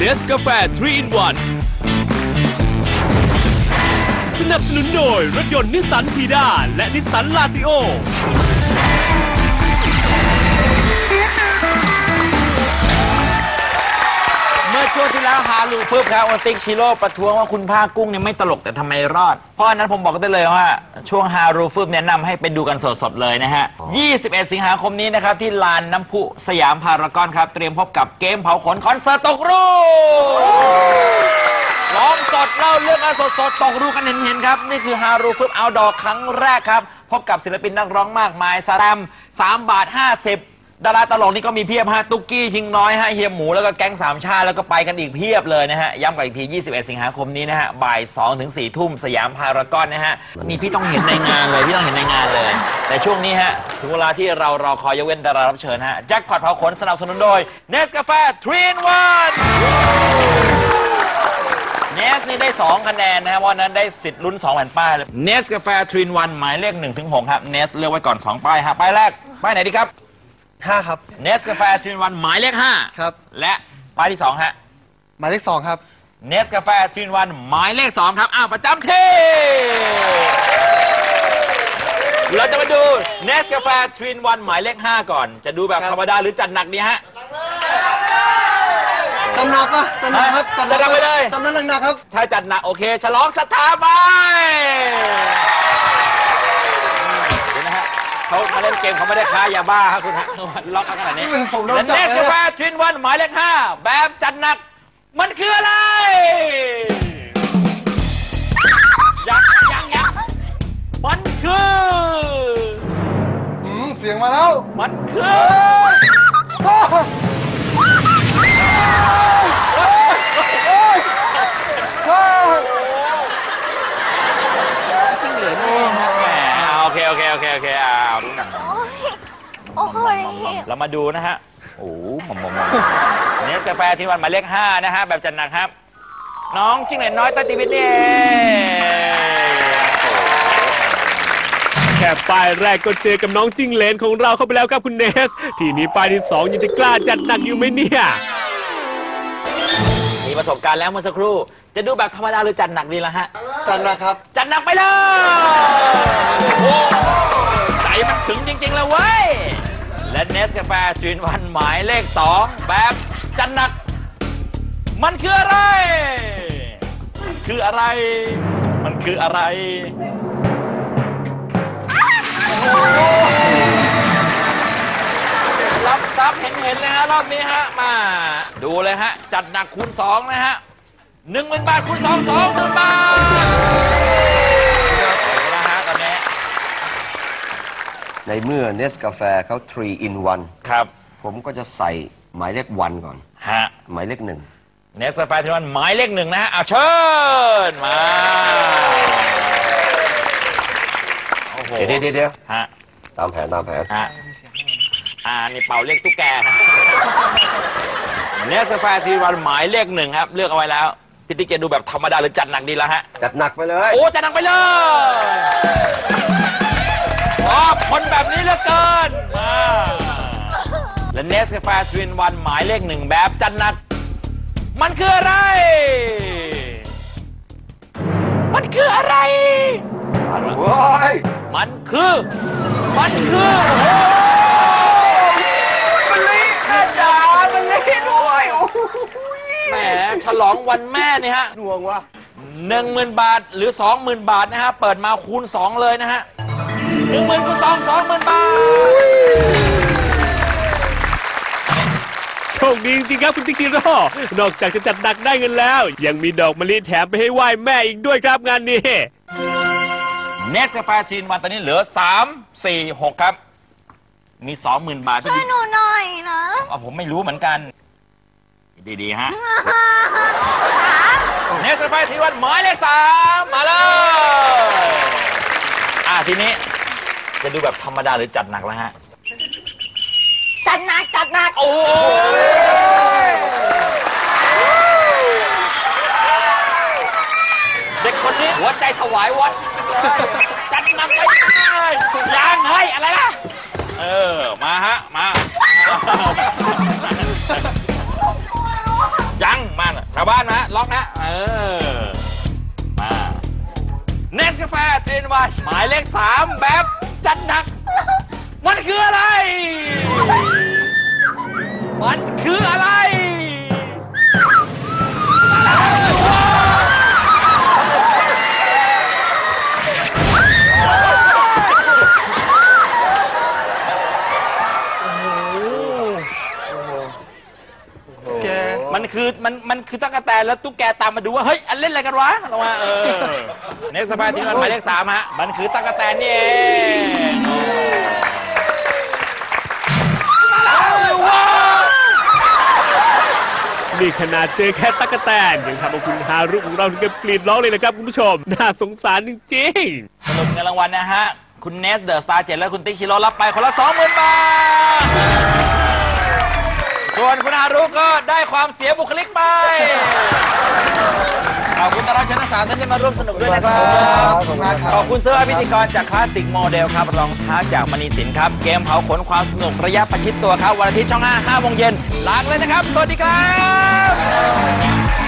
เนสกาแฟทรีอินวันสนับสนุนโดยรถยนต์นิสสันทีด้าและนิสสันลาติโอ แล้วฮาลูฟึบครับโอติ๊กชิโร่ประท้วงว่าคุณภาคกุ้งเนี่ยไม่ตลกแต่ทำไมรอด เพราะฉะนั้นผมบอกได้เลยว่า ช่วงฮารูฟึบแนะนำให้ไปดูกันสดๆเลยนะฮะ 21 สิงหาคมนี้นะครับ ที่ลานน้ำพุสยามพารากอนครับ เตรียมพบกับเกมเผาขนคอนเสิร์ตตกรูร้องสดเล่าเรื่องกันสดๆตกรูกันเห็นๆครับ นี่คือฮารูฟึบเอาดอครั้งแรกครับ พบกับศิลปินนักร้องมากมายสแรม3บาท50 ดาราตลกนี่ก็มีเพียบฮะตุ๊กกี้ชิงน้อยฮะเฮียหมูแล้วก็แก๊งสามชาติแล้วก็ไปกันอีกเพียบเลยนะฮะ ย้ำกันอีกที 21 สิงหาคมนี้นะฮะ บ่าย2ถึง4ทุ่มสยามพารากอนนะฮะ นี่พี่ต้องเห็นในงานเลย พี่ต้องเห็นในงานเลย แต่ช่วงนี้ฮะ ถึงเวลาที่เรารอคอยยกเว้นดารารับเชิญฮะ แจ็คพอตเผาขนสนับสนุนโดยเนสกาแฟ3 in 1เนสนี่ได้ 2 คะแนนนะฮะวันนั้นได้สิทธิ์ลุ้น 2 แผ่นป้ายเลยเนสกาแฟทรีนวันหมายเลข1ถึง6ครับเนสเลือกไว้ก่อน 2 ป้ายฮะป้ายแรกป้ายไหนดีครับ ห้าครับ เนสกาแฟทรีนวันหมายเลข5ครับ และป้ายที่2ฮะหมายเลขสองครับ เนสกาแฟทรีนวันหมายเลข2ครับอ้าวประจำที่ เราจะมาดูเนสกาแฟทรีนวันหมายเลข5ก่อน จะดูแบบครับ ธรรมดาหรือจัดหนักดีฮะ จำหนักปะจำหนักครับจำหนักไปเลย จำหนักหนักๆครับ ถ้าจัดหนักโอเค ฉลองศรัทธาไป เขามาเล่นเกมเขาไม่ได้ค้ายาบ้าครับคุณฮะล็อกเอาขนาดนี้นี่ผมโดนและจับเนสเลยกานะแฟทรินวันหมายเลขห้าแบบจัดหนัก มันคืออะไร ยังยังยังมันคือ อืมเสียงมาแล้ว มันคืออ้ มาดูนะฮะ โอ้โหมอมมอมอันนี้กาแฟที่วันหมายเลขห้านะฮะ แบบจัดหนักครับ น้องจิ้งเหลนน้อยใต้ตีวิตนี่เองแค่ป้ายแรกก็เจอกับน้องจิ้งเหลนของเราเข้าไปแล้วครับคุณเนส ทีนี้ป้ายที่สองยังจะกล้าจัดหนักอยู่ไหมเนี่ย มีประสบการณ์แล้วเมื่อสักครู่ จะดูแบบธรรมดาหรือจัดหนักดีละฮะ จันนะครับ จัดหนักไปเลย สกาแฟจีนวันหมายเลขสองแบบจัดหนัก มันคืออะไร มันคืออะไร มันคืออะไรรับทรัพย์เห็นเห็นๆเลยฮะรอบนี้ฮะมา ดูเลยฮะ จัดหนักคูณสองนะฮะหนึ่งหมื่นบาทคูณสองสองหมื่นบาทเอาละฮะตอนนี้ ในเมื่อเนสกาแฟเขา3 in ครับ1ผมก็จะใส่หมายเลขวันก่อน ฮะหมายเลขหนึ่งเนสกาแฟที่วันหมายเลขหนึ่งนะฮะเอาเชิญมาโอ้โหเดี๋ยวเดี๋ยวเดี๋ยวฮะตามแผนตามแผนฮะอ่านี่เป่าเรียกตุ๊กแกครับเนสกาแฟที่วันหมายเลขหนึ่งครับ เลือกเอาไว้แล้วพี่ติ๊กจะดูแบบธรรมดาหรือจัดหนักดีละฮะจัดหนักไปเลย โอ้จัดหนักไปเลยชอบ คนแบบนี้เหลือเกินมาและเนสกาแฟทวินวันหมายเลขหนึ่งแบบจัดหนักมันคืออะไร มันคืออะไรโอ้ยมันคือ มันคือโอ้โหมันลีแม่จ๋ามันลีด้วยโอ้โหแหมฉลองวันแม่เนี่ยฮะดวงวะหนึ่งหมื่นบาทหรือสองหมื่นบาทนะฮะ เปิดมาคูณสองเลยนะฮะ หนึ่งหมื่นคูณสองสองหมื่นบาท โชคดีจริงๆครับคุณติ๊กกิโร่นอกจากจะจัดหนักได้เงินแล้ว ยังมีดอกมะลิแถมไปให้ไหว้แม่อีกด้วยครับงานนี้ เนสกาแฟชีนวันตอนนี้เหลือสามสี่หกครับ มีสองหมื่นบาทช่วยหนูหน่อยนะอะผมไม่รู้เหมือนกัน ดีๆฮะ เนสกาแฟชีนวันหมายเลขสามมาเลย อะทีนี้ จะดูแบบธรรมดาหรือจัดหนักแล้วฮะ จัดหนักจัดหนักโอ้ยเด็กคนนี้หัวใจถวายวัดจัดหนักไปเลยยังเฮ้ยอะไรล่ะ เออ มาฮะ มา ยังมาชาวบ้านนะล็อกนะเออ มาเนสกาแฟเทรนวันหมายเลขสามแบบ จัดหนัก มันคืออะไร มันคืออะไร มันคือมันมันคือตั๊กแตนแล้วตุ๊กแกตามมาดูว่าเฮ้ยอันเล่นอะไรกันวะเราว่าเออเน็กสปาที่มันหมายเลขสามฮะมันคือตั๊กแตนนี่เองว้าวนี่ขนาดเจอแค่ตั๊กแตนยังทำเอาคุณฮารุของเราถึงกับกรีดร้องเลยนะครับคุณผู้ชม น่าสงสารจริงๆสรุปเงินรางวัลนะฮะ คุณเนสเดอะสตาร์เจ็และคุณติ๊กชิโร่รับไปคนละสองหมื่นบาท ส่วนคุณฮารุก็ได้ความเสียบุคลิกไปขอบคุณตลอดชนะสามท่านที่มาร่วมสนุกด้วยนะครับ ขอบคุณมากครับ ขอบคุณเสื้อพิธีกรจากคลาสสิกโมเดลครับ รองเท้าจากมณีสินครับ เกมเผาขนความสนุกระยะประชิดตัวครับ วันอาทิตย์ช่อง 5 5โมงเย็นลากันเลยนะครับ สวัสดีครับ